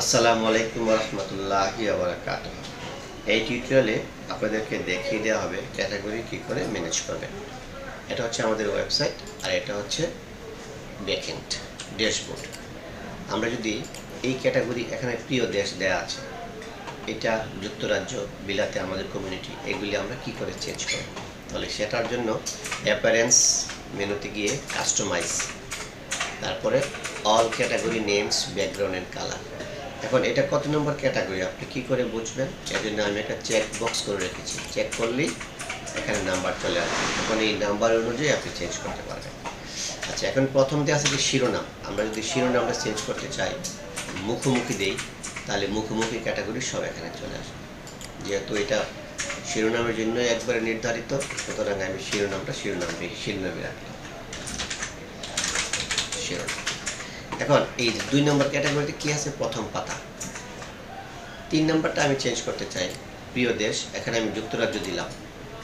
আসসালামু আলাইকুম রহমতুল্লাহি আবরাকাত এই টিউটোরিয়ালে আপনাদেরকে দেখিয়ে দেওয়া হবে ক্যাটাগরি কী করে ম্যানেজ করবেন। এটা হচ্ছে আমাদের ওয়েবসাইট আর এটা হচ্ছে ব্যাকএন্ড ড্যাশবোর্ড আমরা যদি এই ক্যাটাগরি এখানে প্রিয় দেশ দেয়া আছে, এটা যুক্তরাজ্য, বিলাতে আমাদের কমিউনিটি এগুলি আমরা কি করে চেঞ্জ করব? তাহলে সেটার জন্য অ্যাপারেন্স মেনুতে গিয়ে কাস্টমাইজ তারপরে all category names background and colour এখন এটা কত নম্বর ক্যাটাগরি? আপনি কি করে বুঝবেন? এর জন্য আমি একটা চেক বক্স করে রেখেছি। চেক করলেই এখানে নাম্বার চলে আসবে। এখন এই নাম্বার অনুযায়ী আপনি চেঞ্জ করতে পারবেন। আচ্ছা এখন প্রথম দিয়ে আছে যে শিরোনাম। আমরা যদি শিরোনামটা চেঞ্জ করতে চাই, মুখোমুখি দেই, তাহলে মুখোমুখি ক্যাটাগরি সব এখানে চলে আসবে। যেহেতু এটা শিরোনামের জন্য একবারে নির্ধারিত, সুতরাং আমি শিরোনামটা শিরোনাম শিরোনামে রাখলাম। শিরোনাম। এখন এই যে দুই নম্বর ক্যাটাগরিতে কি আছে প্রথম পাতা? তিন নম্বরটা আমি চেঞ্জ করতে চাই। প্রিয় দেশ, এখানে আমি যুক্তরাজ্য দিলাম।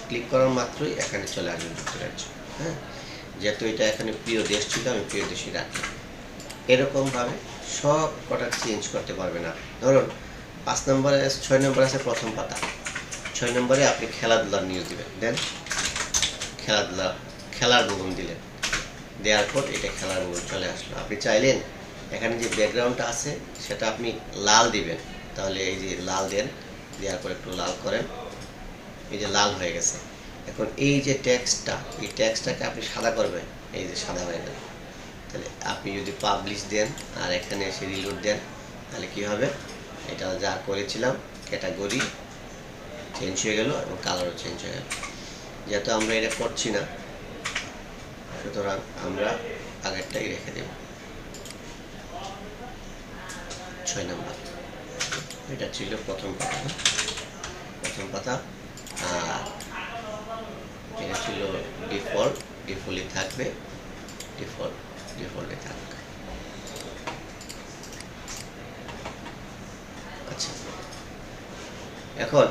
ক্লিক করার মাত্রই এখানে চলে আসবে যুক্তরাজ্য হ্যাঁ? যেহেতু এটা এখানে প্রিয় দেশ ছিল, আমি প্রিয় দেশই রাখি। এরকমভাবে সব কটা চেঞ্জ করতে পারবে না। ধরুন, পাঁচ নম্বরে ছয় নম্বর আছে প্রথম পাতা। ছয় নম্বরে আপনি খেলাধুলার নিউজ দিবেন। দেন খেলাধুলা, খেলার ভবন দিলেন। দেওয়ার পর এটা খেলার ভবন চলে আসলো। আপনি চাইলেন এখানে যে ব্যাকগ্রাউন্ডটা আছে, সেটা আপনি লাল দিবেন। তাহলে এই যে লাল দেন, দেওয়ার পর একটু লাল করেন। এই যে লাল হয়ে গেছে। এখন এই যে ট্যাক্সটা এই ট্যাক্সটাকে আপনি সাদা করবেন। এই যে সাদা হয়ে গেল। তাহলে আপনি যদি পাবলিশ দেন আর এখানে এসে রিলোড দেন, তাহলে কি হবে? এটা যা করেছিলাম ক্যাটাগরি চেঞ্জ হয়ে গেল এবং কালারও চেঞ্জ হয়ে গেল। যেহেতু আমরা এটা করছি না সুতরাং আমরা আগেরটাই রেখে দেব। ছয় নম্বর। এটা ছিল প্রথম পাতা। প্রথম পাতা এটা ছিল ডিফল্ট ডিফল্টই থাকবে, ডিফল্ট, ডিফল্টে থাকবে আচ্ছা। এখন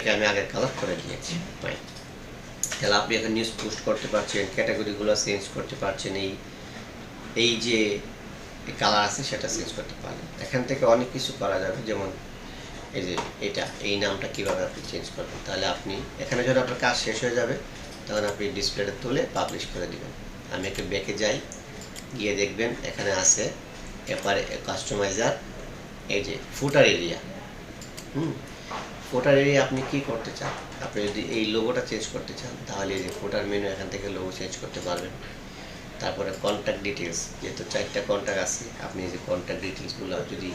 এটা আমি আগের কালার করে দিয়েছি। ফাইন তাহলে আপনি এখন নিউজ পোস্ট করতে পারছেন ক্যাটাগরিগুলো চেঞ্জ করতে পারছেন, এই এই যে কালার আছে সেটা চেঞ্জ করতে পারবেন এখান থেকে অনেক কিছু করা যাবে, যেমন এই যে এটা, এই নামটা কীভাবে আপনি চেঞ্জ করবেন, তাহলে আপনি, এখানে যখন আপনার কাজ শেষ হয়ে যাবে, তখন আপনি ডিসপ্লেটা তুলে পাবলিশ করে দেবেন। আমি একটু ব্যাকে যাই, গিয়ে দেখবেন এখানে আছে এপারে কাস্টমাইজার এই যে ফুটার এরিয়া হুম? ফোটার এরিয়া আপনি কি করতে চান? আপনি যদি এই লোগোটা চেঞ্জ করতে চান, তাহলে যে ফোটার মেনু এখান থেকে লোগো চেঞ্জ করতে পারবেন। তারপরে কন্ট্যাক্ট ডিটেলস যেহেতু চারটা কন্ট্যাক্ট আছে, আপনি যে কন্ট্যাক্ট ডিটেলসগুলো যদি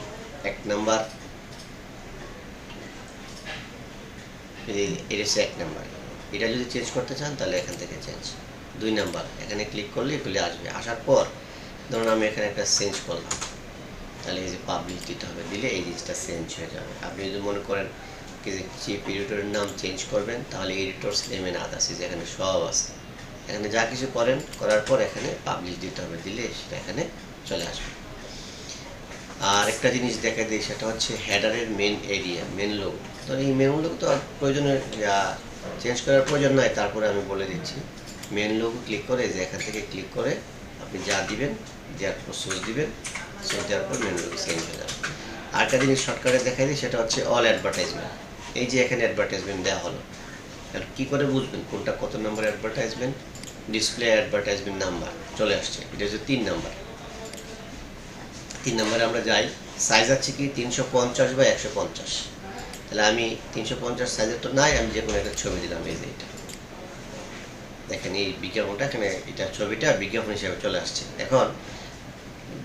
এক নাম্বার এটা হচ্ছে এক নাম্বার এটা যদি চেঞ্জ করতে চান, তাহলে এখান থেকে চেঞ্জ দুই নাম্বার এখানে ক্লিক করলে এগুলি আসবে। আসার পর, ধরুন আমি এখানে একটা চেঞ্জ করলাম। তাহলে এই যে পাবলিশ দিতে হবে, দিলে এই জিনিসটা চেঞ্জ হয়ে যাবে। আপনি যদি মনে করেন কি যে এডিটরের নাম চেঞ্জ করবেন, তাহলে এডিটরস নেম এন্ড এখানে সব আছে। এখানে যা কিছু করেন, করার পর এখানে পাবলিশ দিতে হবে, দিলে সেটা এখানে চলে আসবে। আর একটা জিনিস দেখা দিই, সেটা হচ্ছে হেডারের মেন এরিয়া মেন লোক তো এই মেন লোক তো আর প্রয়োজনের চেঞ্জ করার প্রয়োজন নয় তারপরে আমি বলে দিচ্ছি। মেন লোক ক্লিক করে, যে এখান থেকে ক্লিক করে আপনি যা দিবেন, দেওয়ার পর সোর্স দিবেন সোর্স দেওয়ার পর মেন লোক চেঞ্জ হয়ে যাবে। আরেকটা জিনিস শর্টকাটে দেখাই দিই, সেটা হচ্ছে অল অ্যাডভার্টাইজমেন্ট এই যে এখানে অ্যাডভার্টাইজমেন্ট দেওয়া হলো কী করে বুঝবেন কোনটা কত নম্বর অ্যাডভার্টাইজমেন্ট ডিসপ্লে অ্যাডভার্টাইজমেন্ট নাম্বার চলে আসছে। এটা হচ্ছে তিন নাম্বার তিন নম্বরে আমরা যাই সাইজ আছে কি? তিনশো পঞ্চাশ বা একশো পঞ্চাশ। তাহলে আমি তিনশো পঞ্চাশ সাইজের তো নাই, আমি যে কোনো একটা ছবি দিলাম, এই যে এটা। দেখেন এই বিজ্ঞাপনটা, এখানে এটা ছবিটা বিজ্ঞাপন হিসেবে চলে আসছে। এখন,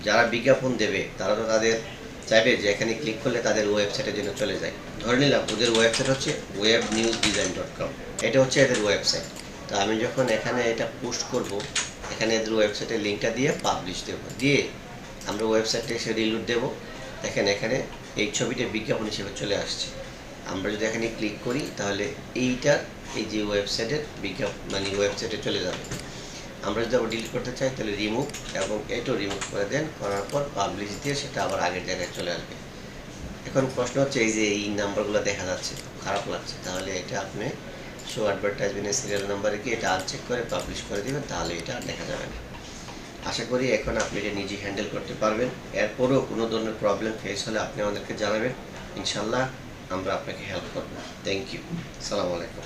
যারা বিজ্ঞাপন দেবে, তারা তো তাদের চাইবে যে এখানে ক্লিক করলে তাদের ওয়েবসাইটের জন্য চলে যায়। ধরে নিলাম, ওদের ওয়েবসাইট হচ্ছে web news design dot com এটা হচ্ছে এদের ওয়েবসাইট তো আমি যখন এখানে এটা পোস্ট করব, এখানে এদের ওয়েবসাইটের লিঙ্কটা দিয়ে পাবলিশ দেবো। দিয়ে আমরা ওয়েবসাইটে এসে রিলোড দেবো। দেখেন এখানে এই ছবিটা বিজ্ঞাপন হিসেবে চলে আসছে। আমরা যদি এখানে ক্লিক করি, তাহলে এইটার এই যে ওয়েবসাইটের বিজ্ঞাপন মানে ওয়েবসাইটে চলে যাবে। আমরা যদি আবার ডিলিট করতে চাই, তাহলে রিমুভ এবং এটাও রিমুভ করে দেন। করার পর পাবলিশ দিয়ে সেটা আবার আগের জায়গায় চলে আসবে। এখন প্রশ্ন হচ্ছে, এই যে এই নাম্বারগুলো দেখা যাচ্ছে, খারাপ লাগছে, তাহলে এটা আপনি শো অ্যাডভার্টাইজমেন্টের সিরিয়াল নাম্বারে কি এটা আনচেক করে পাবলিশ করে দেবেন, তাহলে এটা আর দেখা যাবে না। আশা করি এখন আপনি এটা নিজে হ্যান্ডেল করতে পারবেন। এরপরও কোনো ধরনের প্রবলেম ফেস হলে আপনি আমাদেরকে জানাবেন। ইনশাল্লাহ আমরা আপনাকে হেল্প করব। থ্যাংক ইউ সালাম আলাইকুম